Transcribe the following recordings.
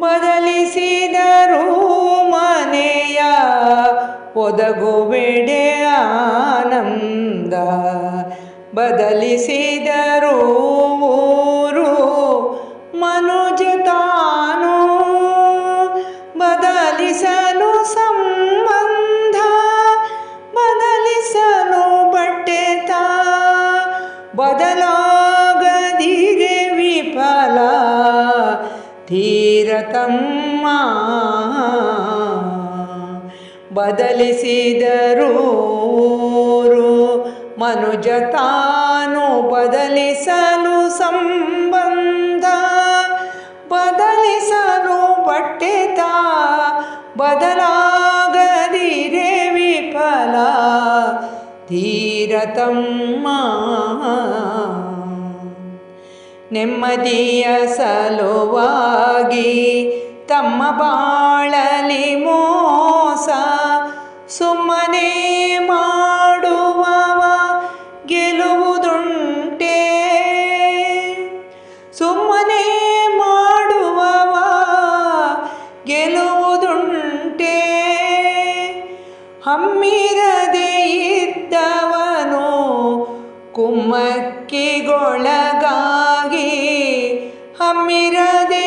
ಬದಲಿಸಿದರು ಮನೆಯ ಒದಗುಬೇಡೆ ಆನಂದ. ಬದಲಿಸಿದರು ತೀರತಮ್ಮ ಬದಲಿಸಿದರೂರು ಮನುಜ ತಾನು ಬದಲಿಸಲು ಸಂಬಂಧ ಬದಲಿಸಲು ಬಟ್ಟೆತ ಬದಲಾಗದಿರೆ ವಿಫಲ ತೀರತಮ್ಮ ನೆಮ್ಮದಿಯ ತಮ್ಮ ಬಾಳಲಿ ಮೋಸ ಸುಮ್ಮನೆ ಮಾಡುವವ ಗೆಲುವುದುಂಟೆ. ಸುಮ್ಮನೆ ಮಾಡುವವ ಗೆಲುವುದುಂಟೆ. ಹಮ್ಮಿರದೆ ಇದ್ದವನು ಕುಮ್ಮಕ್ಕಿಗೊಳಗಾಗಿ ಹಮ್ಮಿರದೆ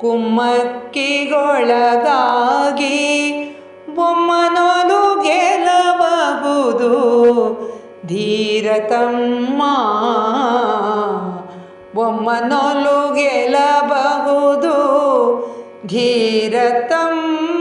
ಕುಮ್ಮಕ್ಕಿಗೊಳಗಾಗಿ ಬೊಮ್ಮನೊಲು ಗೆಲ್ಲಬಹುದು. ಧೀರತಮ್ಮ ಬೊಮ್ಮನೊಲು ಗೆಲ್ಲಬಹುದು. ಧೀರತಮ್ಮ